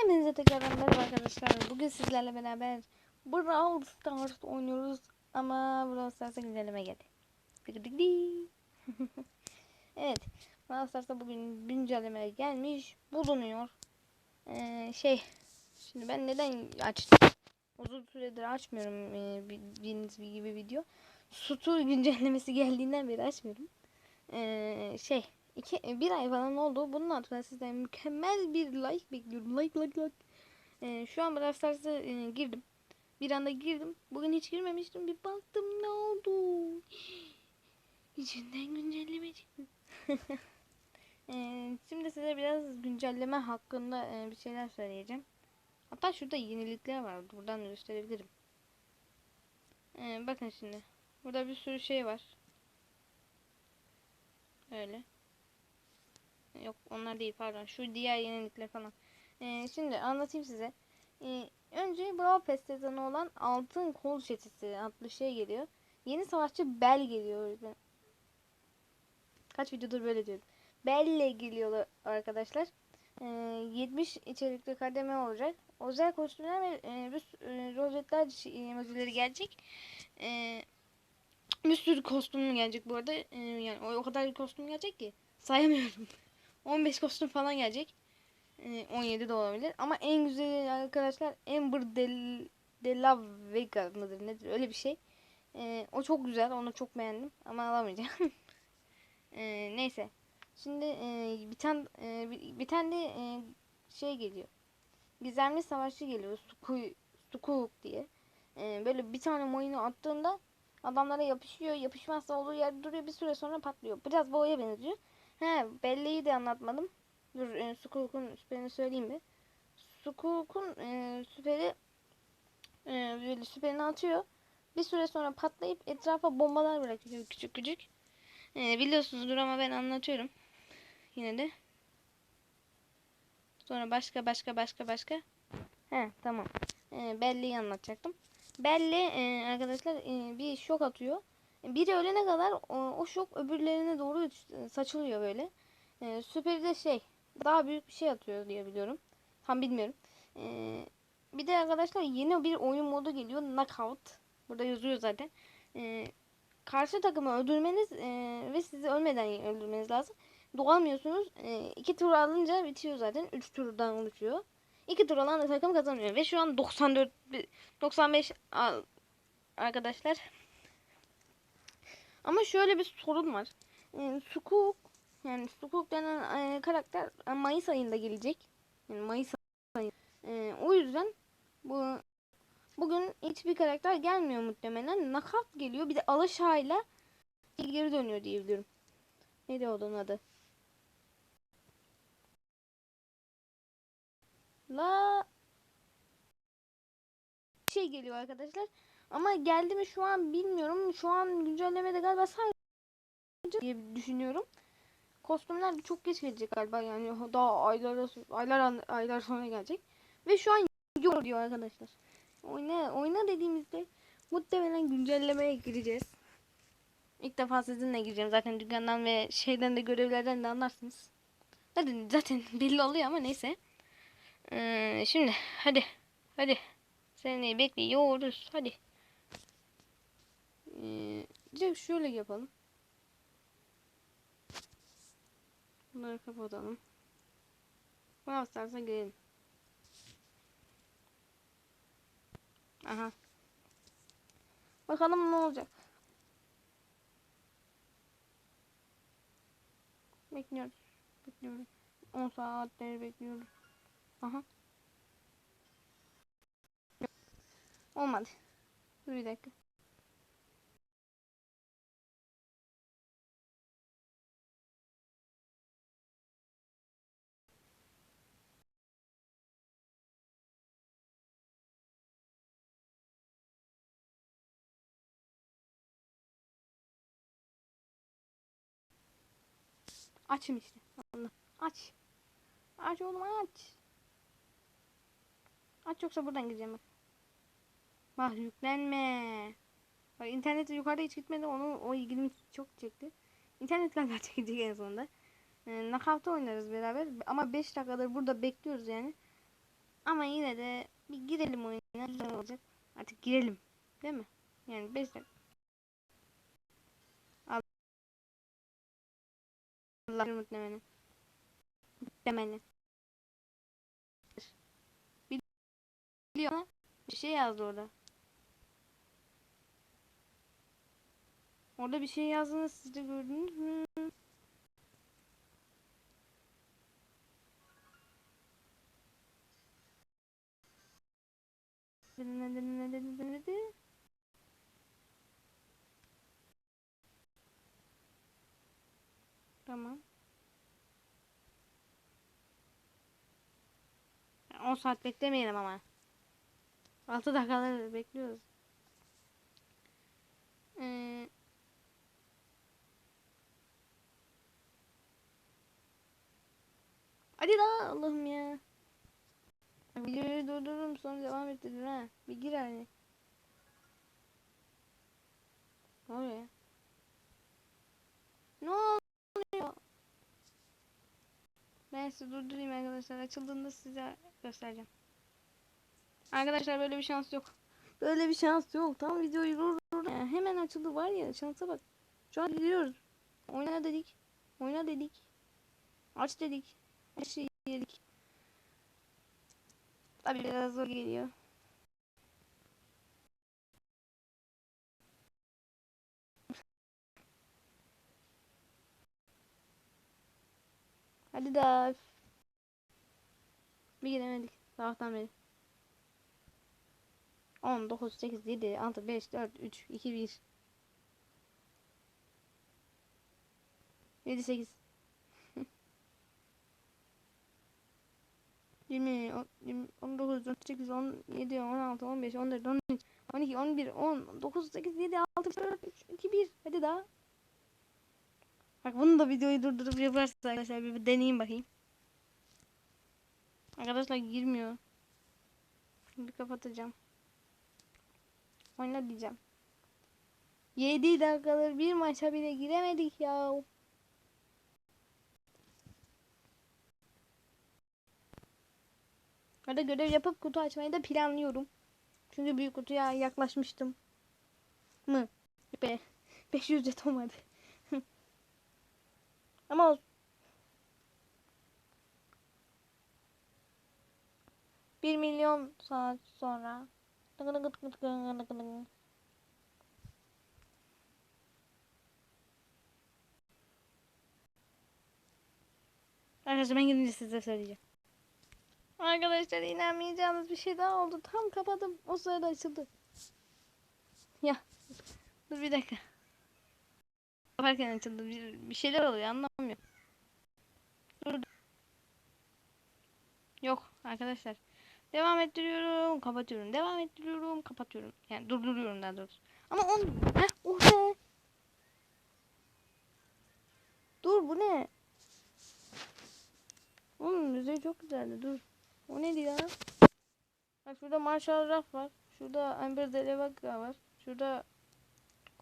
Hepinize tekrardan merhaba arkadaşlar. Bugün sizlerle beraber Brawl Stars oynuyoruz. Ama Brawl Stars'a güncelleme geldi. Evet. Brawl Stars'a bugün güncelleme gelmiş. Bulunuyor. Ee, şey. Şimdi ben neden açtım? Uzun süredir açmıyorum. Ee, bildiğiniz gibi video. Sutu güncellemesi geldiğinden beri açmıyorum. Ee, şey iki, bir ay falan oldu. Bunun altına sizden mükemmel bir like bekliyorum. Like like like. Ee, şu an Brawl Stars'a e, girdim. Bir anda girdim. Bugün hiç girmemiştim. Bir baktım ne oldu? İçinden güncelleme çıktı. ee, şimdi size biraz güncelleme hakkında e, bir şeyler söyleyeceğim. Hatta şurada yenilikler var. Buradan gösterebilirim. Ee, bakın şimdi. Burada bir sürü şey var. Öyle. Yok onlar değil pardon. Şu diğer yenilikler falan. Ee, şimdi anlatayım size. Ee, önce Brawl Pass sezonu olan altın kol çetesi adlı şey geliyor. Yeni savaşçı Bell geliyor. Kaç videodur böyle diyorum. Bell'le geliyor arkadaşlar. Ee, 70 içerikli kademe olacak. Özel kostümler ve e, bir, e, rozetler emojileri gelecek. E, bir sürü kostüm gelecek bu arada. E, yani o, o kadar kostüm gelecek ki sayamıyorum. 15 kostüm falan gelecek. E, 17 de olabilir. Ama en güzeli arkadaşlar Amber Del, De La Vega mıdır nedir öyle bir şey. E, o çok güzel. Onu çok beğendim. Ama alamayacağım. e, neyse. Şimdi e, bir tane e, bir, tane de e, şey geliyor. Gizemli savaşçı geliyor. Suku, Sukuk diye. E, böyle bir tane mayını attığında adamlara yapışıyor. Yapışmazsa olduğu yerde duruyor. Bir süre sonra patlıyor. Biraz boya benziyor. He, belleği de anlatmadım. Dur, e, Sukuk'un süperini söyleyeyim mi? Sukuk'un e, süperi e, böyle süperini atıyor. Bir süre sonra patlayıp etrafa bombalar bırakıyor küçük küçük. E, biliyorsunuzdur ama ben anlatıyorum. Yine de. Sonra başka başka başka başka. He tamam. E, belleği anlatacaktım. Belli e, arkadaşlar e, bir şok atıyor. Biri ölene kadar o, şok öbürlerine doğru saçılıyor böyle. E, süperi de şey daha büyük bir şey atıyor diye biliyorum. Tam bilmiyorum. E, bir de arkadaşlar yeni bir oyun modu geliyor. Knockout. Burada yazıyor zaten. E, karşı takımı öldürmeniz e, ve sizi ölmeden öldürmeniz lazım. Doğamıyorsunuz. E, iki tur alınca bitiyor zaten. Üç turdan oluşuyor. İki tur alan takım kazanıyor. Ve şu an 94 95 arkadaşlar. Ama şöyle bir sorun var. E, Sukuk yani Sukuk denen e, karakter e, Mayıs ayında gelecek. Yani Mayıs ayında. E, o yüzden bu bugün hiçbir karakter gelmiyor muhtemelen. Nakat geliyor. Bir de Alaşağı'yla geri dönüyor diye biliyorum. Neydi onun adı? La şey geliyor arkadaşlar. Ama geldi mi şu an bilmiyorum. Şu an güncellemede galiba sadece diye düşünüyorum. Kostümler çok geç gelecek galiba yani daha aylar aylar aylar sonra gelecek. Ve şu an yok diyor arkadaşlar. Oyna oyna dediğimizde muhtemelen güncellemeye gireceğiz. İlk defa sizinle gireceğim. Zaten dükkandan ve şeyden de görevlerden de anlarsınız. Zaten, zaten belli oluyor ama neyse. Ee, şimdi hadi. Hadi. Seni bekliyoruz. Hadi. Ee, şöyle yapalım. Bunları kapatalım. Brawl Stars'a girelim. Aha. Bakalım ne olacak. Bekliyoruz. Bekliyoruz. 10 saatleri bekliyoruz. Aha. Olmadı. Dur bir dakika. Açım işte. Aç. Aç oğlum aç. Aç yoksa buradan gireceğim bak. Bak yüklenme. Bak internete yukarıda hiç gitmedi. Onu o ilgimi çok çekti. İnternet galiba çekecek en sonunda. E, knockout'ta oynarız beraber. Ama 5 dakikadır burada bekliyoruz yani. Ama yine de bir girelim oyuna. Güzel olacak. Artık girelim. Değil mi? Yani 5 dakika. Allah muhtemelen. Muhtemelen. Biliyor musun? Bir şey yazdı orada. Orada bir şey yazdığını siz de gördünüz mü? Ne dedi ne dedi ne dedi? Tamam. 10 saat beklemeyelim ama. 6 dakikalar bekliyoruz. Ee, Hadi daha Allah'ım ya. Videoyu durdururum sonra devam ettirir ha. Bir gir hani. Ne oluyor ya? Ne oluyor? Ben sizi durdurayım arkadaşlar. Açıldığında size göstereceğim. Arkadaşlar böyle bir şans yok. Böyle bir şans yok. Tam videoyu durdur. Ya hemen açıldı var ya şansa bak. Şu an gidiyoruz. Oyna dedik. Oyna dedik. Aç dedik. Her şeyi yedik. Tabii biraz zor geliyor. Hadi daha. Bir giremedik. Sabahtan beri. 10, 9, 8, 7, 6, 5, 4, 3, 2, 1. 7, 8. 20, 19, 18, 17, 16, 15, 14, 13, 12, 11, 10, 9, 8, 7, 6, 4, 3, 2, 1. Hadi daha. Bak bunu da videoyu durdurup yaparsa arkadaşlar bir deneyeyim bakayım. Arkadaşlar girmiyor. Bir kapatacağım. Oyna diyeceğim. 7 dakikadır bir maça bile giremedik ya. Orada görev yapıp kutu açmayı da planlıyorum. Çünkü büyük kutuya yaklaşmıştım. Mı? Be 500 jeton vardı. Ama. Bir milyon saat sonra. Arkadaşlar ben gidince size söyleyeceğim. Arkadaşlar inanmayacağınız bir şey daha oldu. Tam kapadım. O sırada açıldı. Ya. Dur bir dakika. Kaparken açıldı. Bir, bir şeyler oluyor anlamıyorum. Dur. Yok arkadaşlar. Devam ettiriyorum, kapatıyorum. Devam ettiriyorum, kapatıyorum. Yani durduruyorum daha doğrusu. Ama on... Heh, oh be. Dur bu ne? Oğlum müziği çok güzeldi dur. O neydi ya? Bak şurada Marshall Ruff var. Şurada Amber Delevaga var. Şurada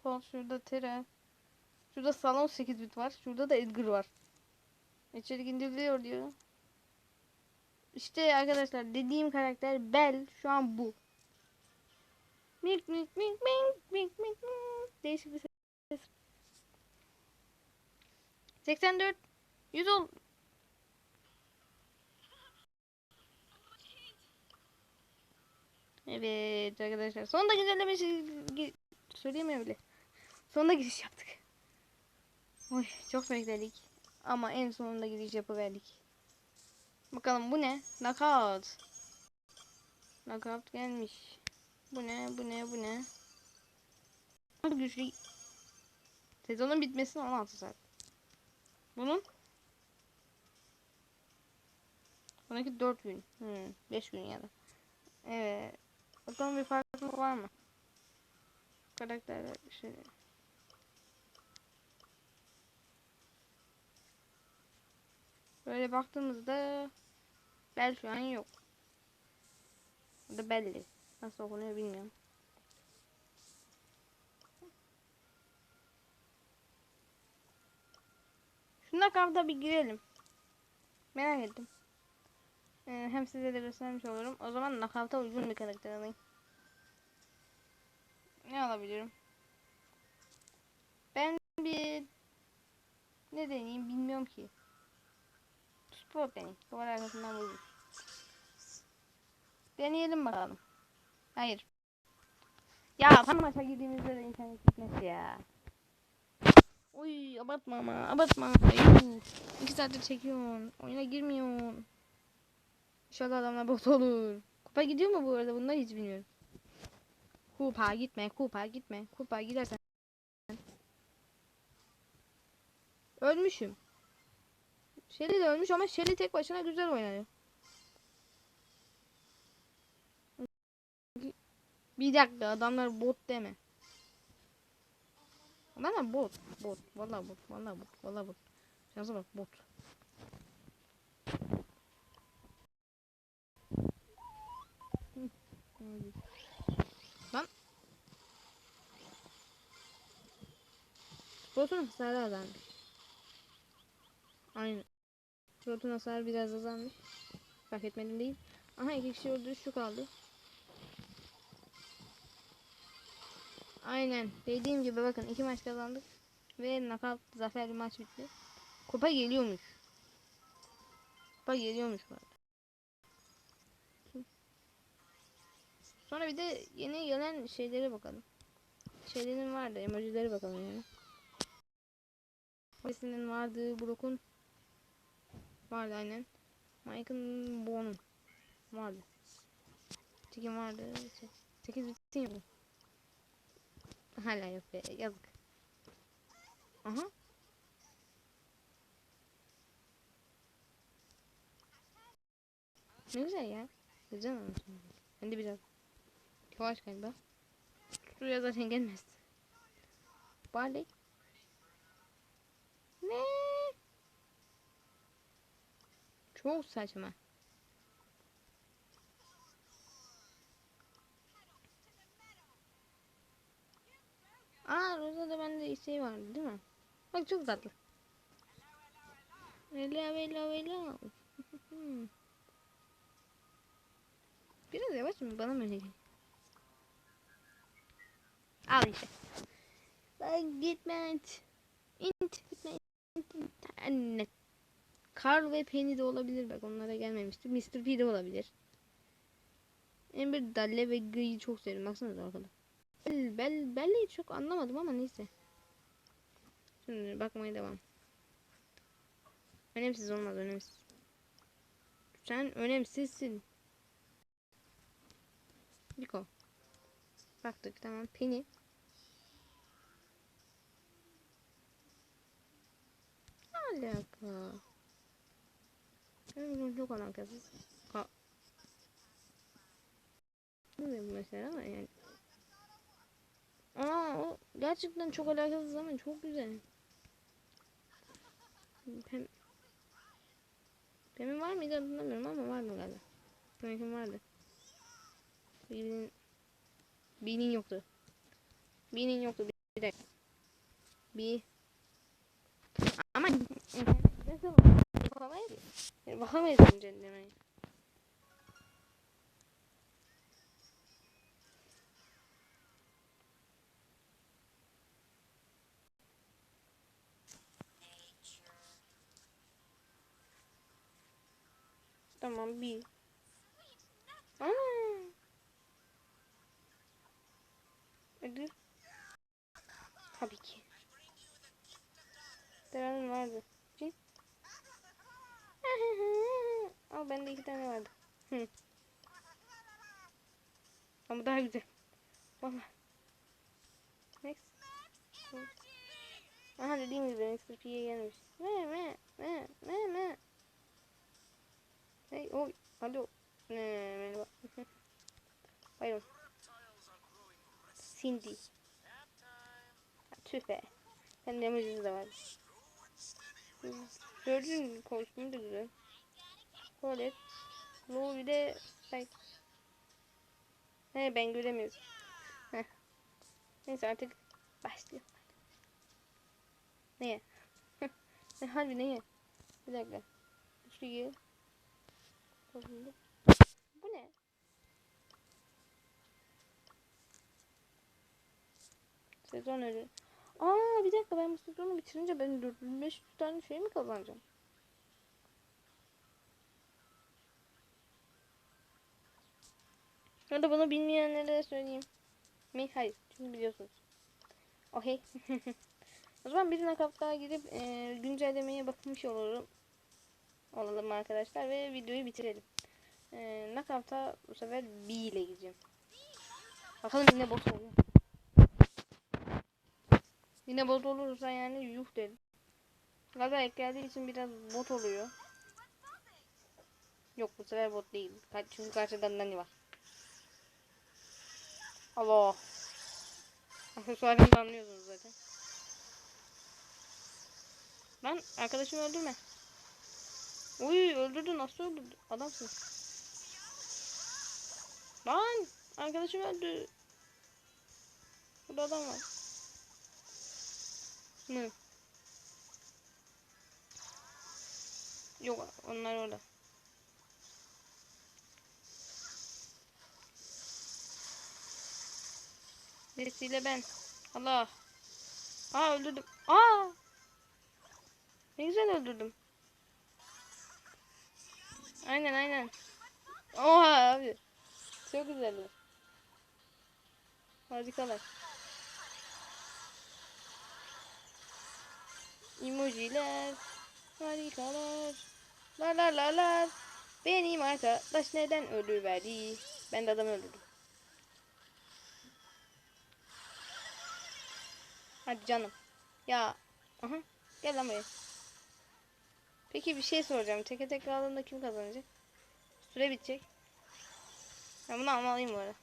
Colt, şurada Teren. Şurada Salon 8 bit var. Şurada da Edgar var. İçerik indiriliyor diyor. İşte arkadaşlar dediğim karakter Bell şu an bu. Mik mik mik mik mik mik Değişik bir ses. 84 100 ol. Evet arkadaşlar sonunda güncelleme şey söyleyemiyorum bile. Sonunda giriş yaptık. Oy çok bekledik. Ama en sonunda giriş yapıverdik. Bakalım bu ne? Knockout. Knockout gelmiş. Bu ne? Bu ne? Bu ne? Hadi güçlü. Sezonun bitmesine 16 saat. Bunun? Sonraki 4 gün. Hmm, 5 gün ya da. Evet. Bakalım bir farklılık var mı? Karakterler şey. Böyle baktığımızda bel şu an yok. Bu da belli. Nasıl okunuyor bilmiyorum. Şuna kavda bir girelim. Merak ettim. Ee, hem size de göstermiş olurum. O zaman knockout'a uygun bir karakter alayım. Ne alabilirim? Ben bir ne deneyeyim bilmiyorum ki. Spor deneyim. Duvar arkasından vururuz. Deneyelim bakalım. Hayır. Ya tam maça girdiğimizde de internet gitmesi ya. Uy abartma ama abartma. Yuh. İki saattir çekiyorsun. Oyuna girmiyorsun. İnşallah adamlar bot olur. Kupa gidiyor mu bu arada? Bunları hiç bilmiyorum. Kupa gitme, kupa gitme. Kupa gidersen. Ölmüşüm. Shelly de ölmüş ama Shelly tek başına güzel oynanıyor. Bir dakika adamlar bot deme. Adamlar bot. Bot. Vallahi bot. Vallahi bot. Vallahi bot. Şansa bak bot. Lan. Botun hasarı azalmış. Aynen. Botun hasarı biraz azalmış. Fark etmedim değil. Aha iki kişi öldü. Şu kaldı. Aynen. Dediğim gibi bakın iki maç kazandık. Ve knockout zafer bir maç bitti. Kupa geliyormuş. Kupa geliyormuş bu arada. Sonra bir de yeni gelen şeylere bakalım. Şeylerin vardı. Emojileri bakalım yani. Birisinin vardı. Brock'un vardı aynen. Mike'ın Bone'un vardı. Tekin vardı. 8 bitti mi? Hala yok be. Yazık. Aha. Ne güzel ya. Güzel olmuş. Ben de biraz yavaş galiba. Şuraya zaten gelmez. Barley. Ne? Çok saçma. Aa Rosa'da bende şey vardı değil mi? Bak çok tatlı. Vela vela vela. Biraz yavaş mı? Bana mı öyle? Al işte. Ben gitmet. İnt gitme. int, int. Carl ve Penny de olabilir bak onlara gelmemişti. Mr. P de olabilir. Ember Dalle ve Gıyı çok sevdim. Baksanıza arkada. Bel, bel, belleği çok anlamadım ama neyse. Şimdi bakmaya devam. Önemsiz olmaz önemsiz. Sen önemsizsin. Biko. Baktık tamam. Penny. Alaka. Çok alakasız. Ne bu mesela ama yani. Aa o gerçekten çok alakasız ama çok güzel. Pem Pem'in var mıydı hatırlamıyorum ama var mı galiba. Pem'in vardı. Birinin Birinin yoktu. Birinin yoktu. Bir dakika. Bir ama zaman bakamayız. Yani bakamayız güncellemeye. Tamam bir. Aa. Hadi. Tabii ki. Derenin vardı. Al bende iki tane vardı. Hı. Ama daha güzel. Valla. Next. Aha dediğim gibi Mr. P'ye gelmiş. Me me me me me. Hey oy. Alo. Ne merhaba. Buyurun. Cindy. Tüh be. Emojisi de var. Gördün mü kostümü de güzel. Tuvalet. Low bir de like. He ben göremiyorum. Heh. Neyse artık başlıyor. Neye? ne harbi neye? Bir dakika. Gir. kazandım. Bu ne? Sezon ödülü. Aa bir dakika ben bu sezonu bitirince ben 4500 tane şey mi kazanacağım? Ya da bunu bilmeyenlere söyleyeyim. Mi? Hayır. Çünkü biliyorsunuz. Okey. o zaman bir nakap daha gidip e, güncellemeye bakmış olurum. Olalım arkadaşlar ve videoyu bitirelim. E, nakapta bu sefer B ile gideceğim. Bakalım yine bot oluyor. Yine bot olursa yani yuh derim. Gaza ek geldiği için biraz bot oluyor. Yok bu sefer bot değil. Çünkü karşıda Nani var. Allah. Aksesuarını anlıyorsunuz zaten. Lan arkadaşımı öldürme. Uy öldürdü nasıl öldürdü? Adamsın. Lan arkadaşım öldü. Burada adam var. Mı? Yok onlar orada. Birisiyle ben. Allah. Aa öldürdüm. Aa. Ne güzel öldürdüm. Aynen aynen. Oha abi. Çok güzeller. Harikalar. Emojiler. Harikalar. La la la la. Benim arkadaş neden ölüverdi? Ben de adamı öldürdüm. Hadi canım. Ya. Aha. Gel lan buraya. Peki bir şey soracağım. Teke tek kaldığında kim kazanacak? Süre bitecek. Ben bunu almalıyım bu arada.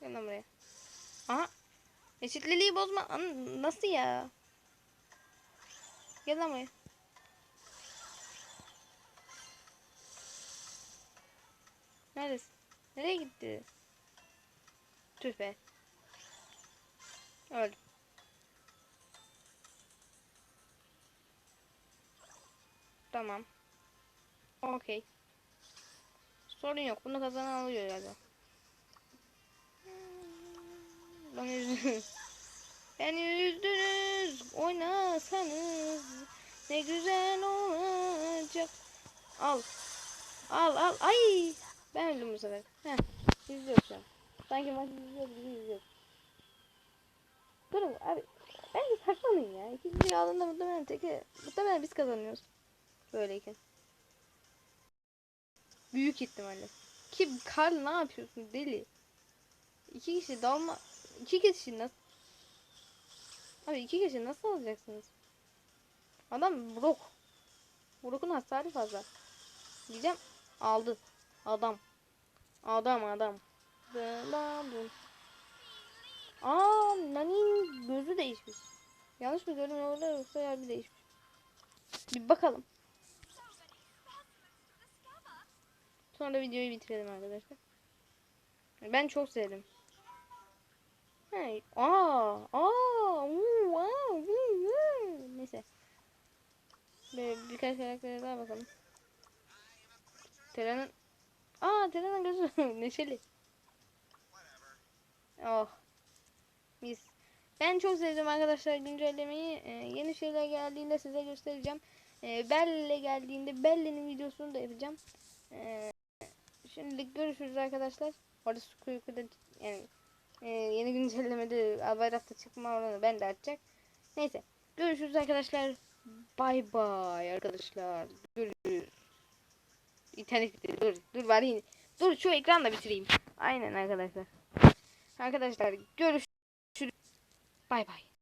Gel lan buraya. Aha. Eşitliliği bozma. An- Nasıl ya? Gel buraya. Neredesin? Nereye gitti? Tüh be. Öldüm. Tamam. Okey. Sorun yok. Bunu kazanan alıyor galiba. Beni üzdünüz. Beni üzdünüz. Oynasanız ne güzel olacak. Al. Al al. Ay. Ben öldüm bu sefer. Heh. İzliyoruz şu an. Sanki maç izliyoruz gibi izliyoruz. Durun abi. Bence saklamayın ya. İkinci bir aldığında muhtemelen teke, muhtemelen biz kazanıyoruz. Böyleyken. Büyük ihtimalle. Ki Karl ne yapıyorsun deli? İki kişi dalma... İki kişi nasıl... Abi iki kişi nasıl alacaksınız? Adam Brock. Brock'un hasarı fazla. Diyeceğim aldı. Adam. Adam adam. Dın Aa Nani'nin gözü değişmiş. Yanlış mı gördüm orada yoksa yer bir değişmiş. Bir bakalım. Sonra videoyu bitirelim arkadaşlar. Ben çok sevdim. Hey, aa, aa, uu, aa, uu, uu. neyse. Böyle birkaç karaktere daha bakalım. Tera'nın, aa Tera'nın gözü neşeli. Oh, mis. Ben çok sevdim arkadaşlar güncellemeyi. Ee, yeni şeyler geldiğinde size göstereceğim. Ee, Belle geldiğinde Belle'nin videosunu da yapacağım. Ee, şimdilik görüşürüz arkadaşlar. Orada Squeak'da yani e, yeni güncellemede Albayrak'ta çıkma oranı ben de açacak. Neyse. Görüşürüz arkadaşlar. Bay bay arkadaşlar. Görüşürüz. İnternet bitti. Dur. Dur bari. Dur şu ekranla bitireyim. Aynen arkadaşlar. Arkadaşlar görüşürüz. Bay bay.